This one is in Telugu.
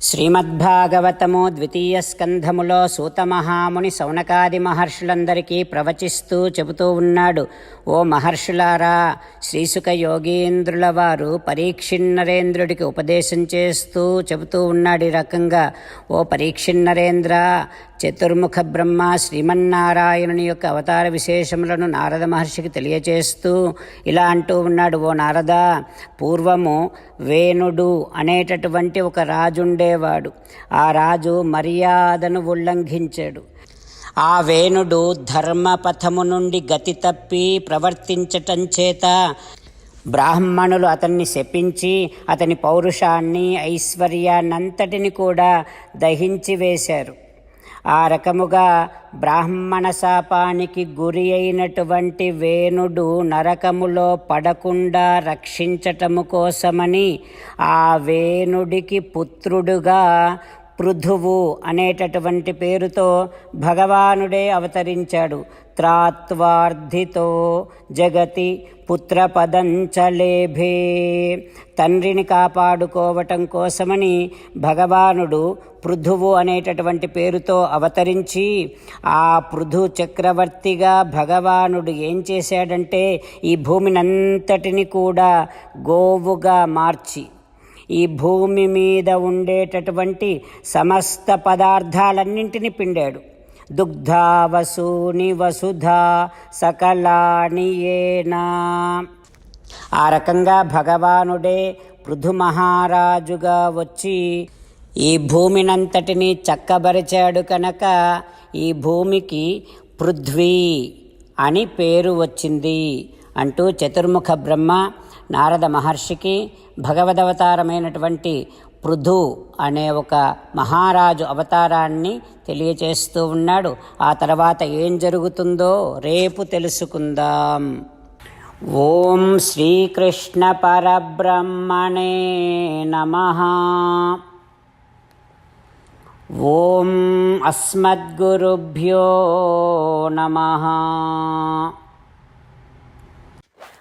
శ్రీమద్భాగవతము ద్వితీయ స్కంధములో సూతమహాముని సౌనకాది మహర్షులందరికీ ప్రవచిస్తూ చెబుతూ ఉన్నాడు. ఓ మహర్షులారా శ్రీసుక యోగీంద్రుల వారు పరీక్షిన్నరేంద్రుడికి ఉపదేశం చేస్తూ చెబుతూ ఉన్నాడు ఈ రకంగా. ఓ పరీక్షిన్నరేంద్ర చతుర్ముఖ బ్రహ్మ శ్రీమన్నారాయణుని యొక్క అవతార విశేషములను నారద మహర్షికి తెలియచేస్తూ ఇలా అంటూ ఉన్నాడు. ఓ నారద పూర్వము వేణుడు అనేటటువంటి ఒక రాజుండే ఉండేవాడు ఆ రాజు మర్యాదను ఉల్లంఘించాడు. ఆ వేణుడు ధర్మపథము నుండి గతి తప్పి ప్రవర్తించటం చేత బ్రాహ్మణులు అతన్ని శపించి అతని పౌరుషాన్ని ఐశ్వర్యాన్నంతటిని కూడా దహించి వేశారు. ఆ రకముగా బ్రాహ్మణ శాపానికి గురి అయినటువంటి వేణుడు నరకములో పడకుండా రక్షించటము కోసమని ఆ వేణుడికి పుత్రుడుగా పృథువు అనేటటువంటి పేరుతో భగవానుడే అవతరించాడు. త్రాత్వార్థితో జగతి పుత్రపదంచలేభే. తండ్రిని కాపాడుకోవటం కోసమని భగవానుడు పృథువు అనేటటువంటి పేరుతో అవతరించి ఆ పృథు చక్రవర్తిగా భగవానుడు ఏం చేశాడంటే ఈ భూమినంతటిని కూడా గోవుగా మార్చి ఈ భూమి మీద ఉండేటటువంటి సమస్త పదార్థాలన్నింటినీ పిండాడు. దుగ్ధావసూని వసుధా సకలాని ఏనా. ఆ రకంగా భగవానుడే పృథు మహారాజుగా వచ్చి ఈ భూమినంతటిని చక్కబరిచాడు కనుక ఈ భూమికి పృథ్వీ అని పేరు వచ్చింది అంటూ చతుర్ముఖ బ్రహ్మ నారద మహర్షికి భగవదవతారమైనటువంటి పృథు అనే ఒక మహారాజు అవతారాన్ని తెలియచేస్తూ ఉన్నాడు. ఆ తర్వాత ఏం జరుగుతుందో రేపు తెలుసుకుందాం. ఓం శ్రీకృష్ణ పరబ్రహ్మణే నమ. ఓం అస్మద్గురుభ్యో నమ.